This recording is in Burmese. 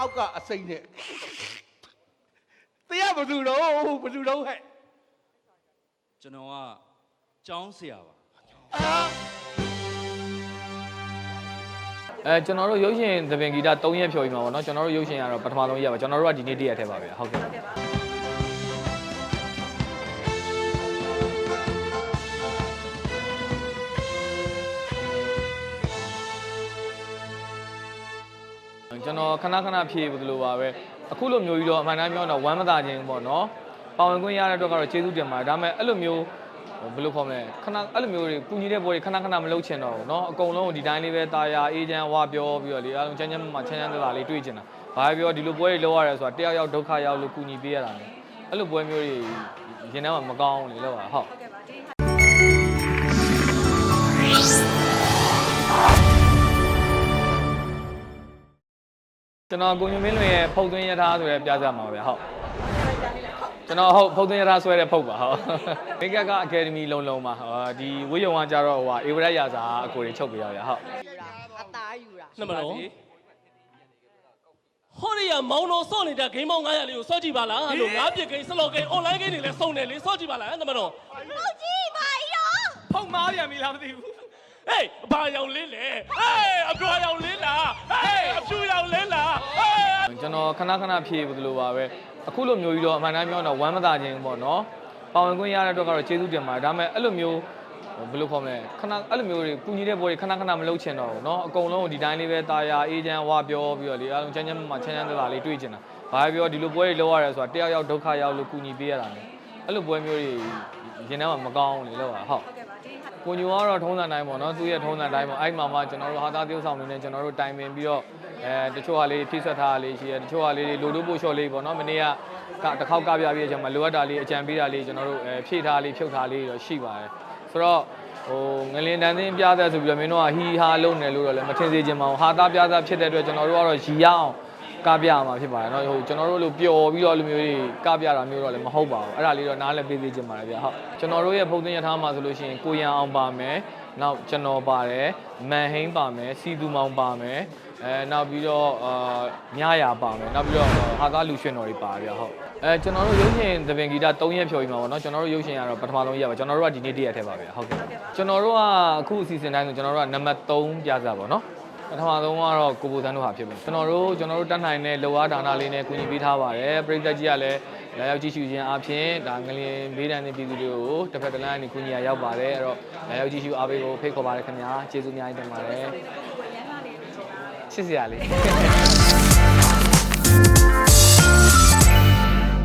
အောက်ကအစိမ့်နဲ့တရားဘယ်သူတော့ဘယ်သူတော့ဟဲ့ကျွန်တော်ကကျောင်းဆရာပါအာအဲကျွန်တော်တို့ရုပ်ရှင်သပင်ဂီတ3ရက်ဖြော်ပြီးမှာပေါ့နော်ကျွန်တော်တို့ရုပ်ရှင်ကတော့ပထမဆုံးရက်ပါကျွန်တော်တို့ကဒီနေ့တရက်ထဲပါပဲဟုတ်ကဲ့ကျွ န်တော်ခဏခဏဖြေဘူးလို့ပါပဲအခုလိုမျိုးကြီးတော့အမှန်တမ်းပြောတော့ဝမ်းမသာခြင်းပေါ့နော်ပါဝင်ခွင့်ရတဲ့အတွက်ကတော့ကျေးဇူးတင်ပါတယ်ဒါပေမဲ့အဲ့လိုမျိုးဘယ်လိုခေါ်မလဲခဏအဲ့လိုမျိုးတွေပူညီတဲ့ဘောတွေခဏခဏမလုပ်ချင်တော့ဘူးเนาะအကုန်လုံးကိုဒီတိုင်းလေးပဲတာယာအေးချမ်းဝါပြောပြီးတော့လေအားလုံးချမ်းချမ်းမှာချမ်းချမ်းသာသာလေးတွေ့ချင်တာဘာပဲပြောဒီလိုပွဲတွေလုပ်ရတယ်ဆိုတာတယောက်ယောက်ဒုက္ခရောက်လို့ကူညီပေးရတာလေအဲ့လိုပွဲမျိုးတွေရင်ထဲမှာမကောင်းဘူးလေလောက်တာဟုတ် ကျွန်တော်ကိုညမင်းလွင်ရဲ့ဖုတ်သွင်းရထားဆိုတဲ့ပြကြမှာပါဗျဟုတ်ကျွန်တော်ဟုတ်ဖုတ်သွင်းရထားဆွဲတဲ့ဖုတ်ပါဟုတ်မိကကအကယ်ဒမီလုံးလုံးပါဟောဒီဝေးယုံကကြတော့ဟိုအေဝရက်ရာစာအကိုတွေချုပ်ပေးရဗျဟုတ်အသားယူတာနှစ်မလို့ဟောရီယာမောင်တော်စော့နေတဲ့ဂိမ်းမောင်း900လေးကိုစော့ကြည့်ပါလားလို့ငါးပြစ်ဂိမ်းစလော့ဂိမ်း online ဂိမ်းတွေလည်းစုံတယ်လေစော့ကြည့်ပါလားနှစ်မလို့ဟုတ်ကြီးပါရောဖုံမားပြန်ပြီလားမသိဘူးဟေးအဘာရောင်လင်းလေဟေးအပြာရောင်လ ကျွန်တော်ခဏခဏဖြေဘူးလို့ပါပဲအခုလိုမျိုးကြီးတော့အမှန်တမ်းပြောတော့ဝမ်းမသာခြင်းပေါ့နော်ပါဝင်ခွင့်ရတဲ့အတွက်ကတော့ကျေးဇူးတင်ပါတယ်ဒါပေမဲ့အဲ့လိုမျိုးဘယ်လိုခေါ်မလဲခဏအဲ့လိုမျိုးတွေပူညီတဲ့ဘောတွေခဏခဏမလုပ်ချင်တော့ဘူးเนาะအကုန်လုံးကိုဒီတိုင်းလေးပဲတာယာအေးချမ်းဝါပြောပြီးတော့လေအားလုံးချမ်းချမ်းမှာချမ်းချမ်းသာသာလေးတွေ့ချင်တာဘာပဲပြောဒီလိုပွဲတွေလုပ်ရတယ်ဆိုတာတယောက်ယောက်ဒုက္ခရောက်လို့ကူညီပေးရတာလေအဲ့လိုပွဲမျိုးတွေရင်ထဲမှာမကောင်းဘူးလေလောက်တာဟုတ် ကိုညိုကတော့ထုံးစံတိုင်းပေါ့နော်သူ့ရဲ့ထုံးစံတိုင်းပေါ့အဲ့မှာမှကျွန်တော်တို့ဟာသား tiêu ဆောင်နေနဲ့ကျွန်တော်တို့တိုင်ပင်ပြီးတော့အဲတချို့ဟာလေးဖြည့်ဆွတ်ထားတာလေးရှိတယ်တချို့ဟာလေးလိုလိုပို့လျှော့လေးပေါ့နော်မနေ့ကကတစ်ခေါက်ကပြပြအချိန်မှာလိုအပ်တာလေးအကြံပေးတာလေးကျွန်တော်တို့အဲဖြည့်ထားလေးဖြုတ်ထားလေးတော့ရှိပါတယ်ဆိုတော့ဟိုငလင်တန်းသိန်းပြသက်ဆိုပြီးတော့မင်းတို့ကဟီဟာလုံနေလို့တော့လည်းမထင်စေချင်ပါဘူးဟာသားပြသက်ဖြစ်တဲ့အတွက်ကျွန်တော်တို့ကတော့ရီရအောင် ကပြရမှာဖြစ်ပါတယ်เนาะဟိုကျွန်တော်တို့လိုပျော်ပြီးတော့လိုမျိုးတွေကပြတာမျိုးတော့လည်းမဟုတ်ပါဘူးအဲ့ဒါလေးတော့နားလည်းပေးသေးချင်ပါတယ်ဗျဟုတ်ကျွန်တော်တို့ရဲ့ဖုန်းသင်းရထားမှာဆိုလို့ရှိရင်ကိုရန်အောင်ပါမယ်နောက်ကျွန်တော်ပါတယ်မန်ဟိန်းပါမယ်စီသူမောင်ပါမယ်အဲနောက်ပြီးတော့အာမြားရာပါမယ်နောက်ပြီးတော့ဟာသားလူရွှင်တော်တွေပါဗျဟုတ်အဲကျွန်တော်တို့ရုပ်ရှင်သပင်ဂီတ3ရက်ဖြော်ပြီးမှာပေါ့နော်ကျွန်တော်တို့ရုပ်ရှင်ကတော့ပထမဆုံးရက်ပါကျွန်တော်တို့ကဒီနေ့တရက်ထဲပါဗျဟုတ်ကဲ့ကျွန်တော်တို့ကအခုအစီအစဉ်တိုင်းဆိုကျွန်တော်တို့ကနံပါတ်3ပြစားပါနော် ပထမဆုံးကတော့ကိုပိုသန်းတို့ဟာဖြစ်မယ်ကျွန်တော်တို့ကျွန်တော်တို့တတ်နိုင်တဲ့လောအားဒါနလေးနဲ့ကူညီပေးထားပါတယ်ပရိသတ်ကြီးကလည်းလာရောက်ကြည့်ရှုခြင်းအပြင်ဒါငလျင်ဘေးဒဏ်တဲ့ပြည်သူတွေကိုတစ်ဖက်တစ်လမ်းကနေကူညီရရောက်ပါတယ်အဲ့တော့လာရောက်ကြည့်ရှုအားပေးဖို့ဖိတ်ခေါ်ပါတယ်ခင်ဗျာကျေးဇူးအများကြီးတင်ပါတယ်ချစ်စရာလေး